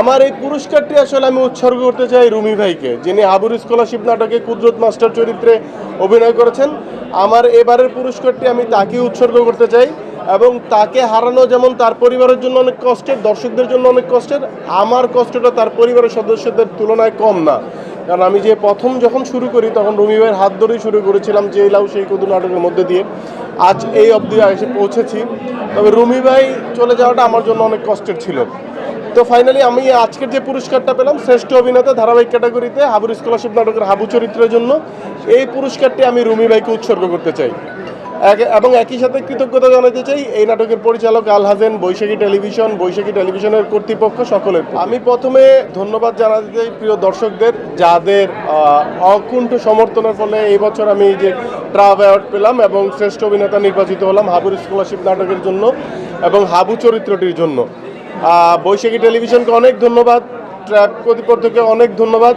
আমার এই পুরস্কারটি আসলে আমি উৎসর্গ করতে চাই রুমি ভাইকে, যিনি হাবুর স্কলারশিপ নাটকে কুদরত মাস্টার চরিত্রে অভিনয় করেছেন। আমার এবারের পুরস্কারটি আমি তাকে উৎসর্গ করতে চাই এবং তাকে হারানো যেমন তার পরিবারের জন্য অনেক কষ্টের, দর্শকদের জন্য অনেক কষ্টের, আমার কষ্টটা তার পরিবারের সদস্যদের তুলনায় কম না। কারণ আমি যে প্রথম যখন শুরু করি, তখন রুমি ভাইয়ের হাত ধরেই শুরু করেছিলাম যে লাউ সেই কুদু নাটকের মধ্যে দিয়ে। আজ এই অবধি এসে পৌঁছেছি। তবে রুমি ভাই চলে যাওয়াটা আমার জন্য অনেক কষ্টের ছিল। তো ফাইনালি আমি আজকের যে পুরস্কারটা পেলাম, শ্রেষ্ঠ অভিনেতা ধারাবাহিক ক্যাটাগরিতে হাবুর স্কলারশিপ নাটকের হাবু চরিত্রের জন্য, এই পুরস্কারটি আমি রুমি ভাইকে উৎসর্গ করতে চাই। এবং একই সাথে কৃতজ্ঞতা জানাতে চাই এই নাটকের পরিচালক আল হাজেন বৈশাখী টেলিভিশন, বৈশাখী টেলিভিশনের কর্তৃপক্ষ সকলের আমি প্রথমে ধন্যবাদ জানাতে চাই প্রিয় দর্শকদের, যাদের অকুণ্ঠ সমর্থনের ফলে এই বছর আমি যে ট্রাভ অ্যাওয়ার্ড পেলাম এবং শ্রেষ্ঠ অভিনেতা নির্বাচিত হলাম হাবুর স্কলারশিপ নাটকের জন্য এবং হাবু চরিত্রটির জন্য। বৈশাখী টেলিভিশনকে অনেক ধন্যবাদ ট্র্যাপ কর্তৃপক্ষকে অনেক ধন্যবাদ।